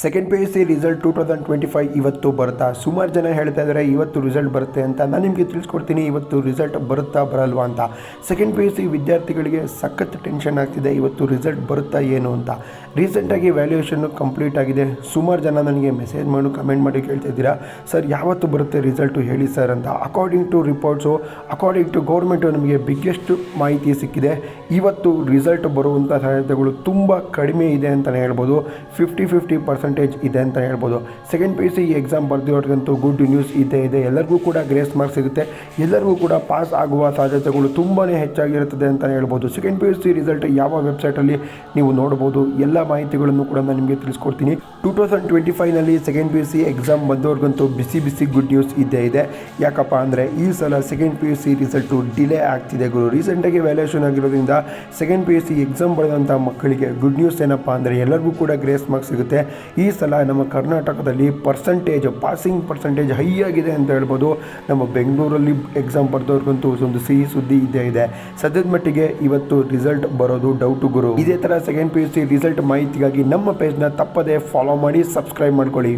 Second P U C result two thousand twenty five ಇವತ್ತು ಬರುತ್ತಾ ಸುಮಾರು ಜನ ಹೇಳ್ತಾ ಇದ್ದಾರೆ ಇವತ್ತು ರಿಸಲ್ಟ್ ಬರುತ್ತೆ ಅಂತ. ನಾನು ನಿಮಗೆ ತಿಳಿಸ್ಕೊಡ್ತೀನಿ, ಇವತ್ತು ರಿಸಲ್ಟ್ ಬರುತ್ತಾ ಬರಲ್ವಾ ಅಂತ. ಸೆಕೆಂಡ್ ಪಿ ಯು ಸಿ ವಿದ್ಯಾರ್ಥಿಗಳಿಗೆ ಸಖತ್ ಟೆನ್ಷನ್ ಆಗ್ತಿದೆ, ಇವತ್ತು ರಿಸಲ್ಟ್ ಬರುತ್ತಾ ಏನು ಅಂತ. ರೀಸೆಂಟಾಗಿ ವ್ಯಾಲ್ಯೂಯೇಷನ್ನು ಕಂಪ್ಲೀಟ್ ಆಗಿದೆ. ಸುಮಾರು ಜನ ನನಗೆ ಮೆಸೇಜ್ ಮಾಡು ಕಮೆಂಟ್ ಮಾಡಿ ಕೇಳ್ತಾ ಇದ್ದೀರಾ. ಸರ್, ಯಾವತ್ತು ಬರುತ್ತೆ ರಿಸಲ್ಟು ಹೇಳಿ ಸರ್ ಅಂತ. According to reports according to government ನಮಗೆ ಬಿಗ್ಗೆಸ್ಟ್ ಮಾಹಿತಿ ಸಿಕ್ಕಿದೆ. ಇವತ್ತು ರಿಸಲ್ಟ್ ಬರುವಂಥ ಸಾಧ್ಯತೆಗಳು ತುಂಬ ಕಡಿಮೆ ಇದೆ ಅಂತಲೇ ಹೇಳ್ಬೋದು. ಫಿಫ್ಟಿ ಫಿಫ್ಟಿ ಪರ್ಸೆಂಟೇಜ್ ಇದೆ ಅಂತ ಹೇಳ್ಬೋದು. Second P U C exam ಬರೆದಿರೋರಿಗಂತೂ good news ಇದೆ ಇದೆ. ಎಲ್ಲರಿಗೂ ಕೂಡ ಗ್ರೇಸ್ ಮಾರ್ಕ್ಸ್ ಸಿಗುತ್ತೆ ಎಲ್ಲರಿಗೂ ಕೂಡ ಪಾಸ್ ಆಗುವ ಸಾಧ್ಯತೆಗಳು ತುಂಬಾ ಹೆಚ್ಚಾಗಿರುತ್ತದೆ ಅಂತಲೇ ಹೇಳ್ಬೋದು. Second P U C result ಯಾವ ವೆಬ್ಸೈಟಲ್ಲಿ ನೀವು ನೋಡ್ಬೋದು, ಎಲ್ಲ ಮಾಹಿತಿಗಳನ್ನು ಕೂಡ ನಾನು ನಿಮಗೆ ತಿಳಿಸ್ಕೊಡ್ತೀನಿ. Two thousand twenty ಫೈವ್ನಲ್ಲಿ second P U C exam ಬಂದವ್ರಿಗಂತೂ ಬಿಸಿ ಬಿಸಿ ಗುಡ್ ನ್ಯೂಸ್ ಇದ್ದೇ ಇದೆ. ಯಾಕಪ್ಪ ಅಂದರೆ ಈ ಸಲ second P U C result delay ಆಗ್ತಿದೆ ಗುರು. ರೀಸೆಂಟಾಗಿ ವ್ಯಾಲ್ಯೂಷನ್ ಆಗಿರೋದ್ರಿಂದ second P U C exam ಬರೆದಂಥ ಮಕ್ಕಳಿಗೆ ಗುಡ್ ನ್ಯೂಸ್ ಏನಪ್ಪ ಅಂದರೆ ಎಲ್ಲರಿಗೂ ಕೂಡ ಗ್ರೇಸ್ ಮಾರ್ಕ್ಸ್ ಸಿಗುತ್ತೆ. ಈ ಸಲ ನಮ್ಮ ಕರ್ನಾಟಕದಲ್ಲಿ ಪರ್ಸಂಟೇಜ್ ಪಾಸಿಂಗ್ ಪರ್ಸಂಟೇಜ್ ಹೈ ಆಗಿದೆ ಅಂತ ಹೇಳ್ಬೋದು. ನಮ್ಮ ಬೆಂಗಳೂರಲ್ಲಿ ಎಕ್ಸಾಮ್ ಬರೆದವ್ರಿಗಂತೂ ಒಂದು ಸಿಹಿ ಸುದ್ದಿ ಇದ್ದೇ ಇದೆ. ಸದ್ಯದ ಮಟ್ಟಿಗೆ ಇವತ್ತು ರಿಸಲ್ಟ್ ಬರೋದು ಡೌಟ್ ಗುರು. ಇದೇ ಥರ second P U C result ಮಾಹಿತಿಗಾಗಿ ನಮ್ಮ ಪೇಜ್ನ ತಪ್ಪದೇ ಫಾಲೋ ಮಾಡಿ ಸಬ್ಸ್ಕ್ರೈಬ್ ಮಾಡ್ಕೊಳ್ಳಿ.